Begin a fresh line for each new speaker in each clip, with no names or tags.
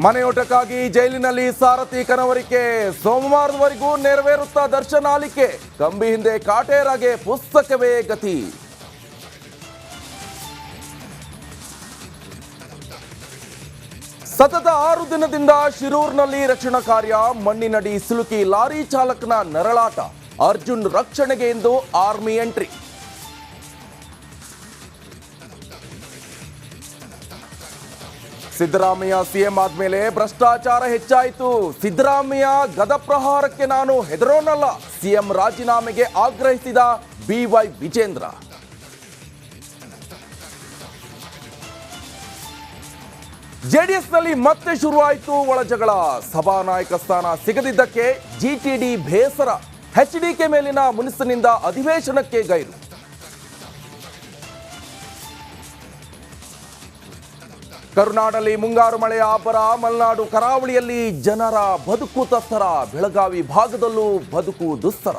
ಮನೆಯೋಟಕ್ಕಾಗಿ ಜೈಲಿನಲ್ಲಿ ಸಾರಥಿ ಕನವರಿಕೆ. ಸೋಮವಾರದವರೆಗೂ ನೆರವೇರುತ್ತಾ ದರ್ಶನ ಆಲಿಕೆ. ಕಂಬಿ ಹಿಂದೆ ಕಾಟೇರಾಗೆ ಪುಸ್ತಕವೇ ಗತಿ. ಸತತ ಆರು ದಿನದಿಂದ ಶಿರೂರ್ನಲ್ಲಿ ರಕ್ಷಣಾ ಕಾರ್ಯ. ಮಣ್ಣಿನಡಿ ಸಿಲುಕಿ ಲಾರಿ ಚಾಲಕನ ನರಳಾಟ. ಅರ್ಜುನ್ ರಕ್ಷಣೆಗೆ ಎಂದು ಆರ್ಮಿ ಎಂಟ್ರಿ. ಸಿದ್ದರಾಮಯ್ಯ ಸಿಎಂ ಆದ್ಮೇಲೆ ಭ್ರಷ್ಟಾಚಾರ ಹೆಚ್ಚಾಯಿತು. ಸಿದ್ದರಾಮಯ್ಯ ಗದ ಪ್ರಹಾರಕ್ಕೆ ನಾನು ಹೆದರೋನಲ್ಲ. ಸಿಎಂ ರಾಜೀನಾಮೆಗೆ ಆಗ್ರಹಿಸಿದ ಬಿವೈ ವಿಜೇಂದ್ರ. ಜೆಡಿಎಸ್ನಲ್ಲಿ ಮತ್ತೆ ಶುರುವಾಯಿತು ಒಳಜಗಳ ಸಭಾನಾಯಕ ಸ್ಥಾನ ಸಿಗದಿದ್ದಕ್ಕೆ ಜಿಟಿಡಿ ಬೇಸರ. ಎಚ್ಡಿಕೆ ಮೇಲಿನ ಮುನಿಸಿನಿಂದ ಅಧಿವೇಶನಕ್ಕೆ ಗೈರು. ಕರುನಾಡಲ್ಲಿ ಮುಂಗಾರು ಮಳೆಯ ಆಪರ ಮಲೆನಾಡು ಕರಾವಳಿಯಲ್ಲಿ ಜನರ ಬದುಕು ತಸ್ತರ ಬೆಳಗಾವಿ ಭಾಗದಲ್ಲೂ ಬದುಕು ದುಸ್ತರ.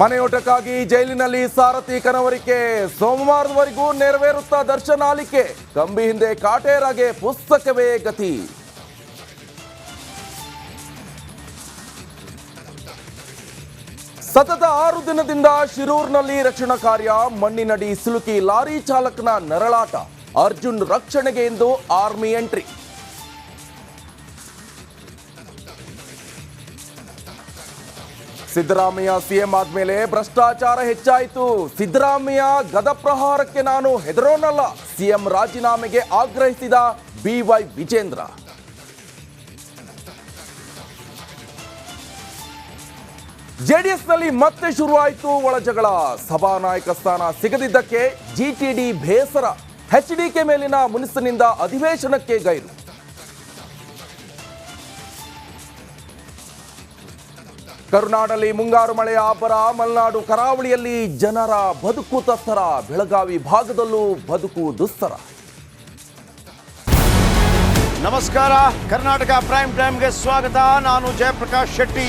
ಮನೆಯೋಟಕ್ಕಾಗಿ ಜೈಲಿನಲ್ಲಿ ಸಾರಥಿ ಕನವರಿಕೆ. ಸೋಮವಾರದವರೆಗೂ ನೆರವೇರುತ್ತಾ ದರ್ಶನಾಲಿಕೆ. ಕಂಬಿ ಹಿಂದೆ ಕಾಟೇರಾಗೆ ಪುಸ್ತಕವೇ ಗತಿ. ಸತತ ಆರು ದಿನದಿಂದ ಶಿರೂರ್ನಲ್ಲಿ ರಕ್ಷಣಾ ಕಾರ್ಯ, ಮಣ್ಣಿನಡಿ ಸಿಲುಕಿ ಲಾರಿ ಚಾಲಕನ ನರಳಾಟ, ಅರ್ಜುನ್ ರಕ್ಷಣೆಗೆ ಎಂದು ಆರ್ಮಿ ಎಂಟ್ರಿ. ಸಿದ್ದರಾಮಯ್ಯ ಸಿಎಂ ಆದ್ಮೇಲೆ ಭ್ರಷ್ಟಾಚಾರ ಹೆಚ್ಚಾಯಿತು. ಸಿದ್ದರಾಮಯ್ಯ ಗದಪ್ರಹಾರಕ್ಕೆ ನಾನು ಹೆದರೋನಲ್ಲ, ಸಿಎಂ ರಾಜೀನಾಮೆಗೆ ಆಗ್ರಹಿಸಿದ ಬಿವೈ ವಿಜೇಂದ್ರ. ಜೆಡಿಎಸ್ನಲ್ಲಿ ಮತ್ತೆ ಶುರುವಾಯಿತು ಒಳಜಗಳ ಸಭಾನಾಯಕ ಸ್ಥಾನ ಸಿಗದಿದ್ದಕ್ಕೆ ಜಿಟಿಡಿ ಬೇಸರ. ಎಚ್ಡಿಕೆ ಮೇಲಿನ ಮುನಿಸಿನಿಂದ ಅಧಿವೇಶನಕ್ಕೆ ಗೈರು. ಕರುನಾಡಲ್ಲಿ ಮುಂಗಾರು ಮಳೆಯ ಅಬ್ಬರ. ಮಲೆನಾಡು ಕರಾವಳಿಯಲ್ಲಿ ಜನರ ಬದುಕು ತತ್ತರ. ಬೆಳಗಾವಿ ಭಾಗದಲ್ಲೂ ಬದುಕು ದುಸ್ತರ.
ನಮಸ್ಕಾರ. ಕರ್ನಾಟಕ ಪ್ರೈಮ್ ಟೈಮ್ಗೆ ಸ್ವಾಗತ. ನಾನು ಜಯಪ್ರಕಾಶ್ ಶೆಟ್ಟಿ.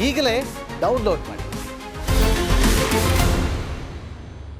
ಈಗಲೇ ಡೌನ್ಲೋಡ್ ಮಾಡಿ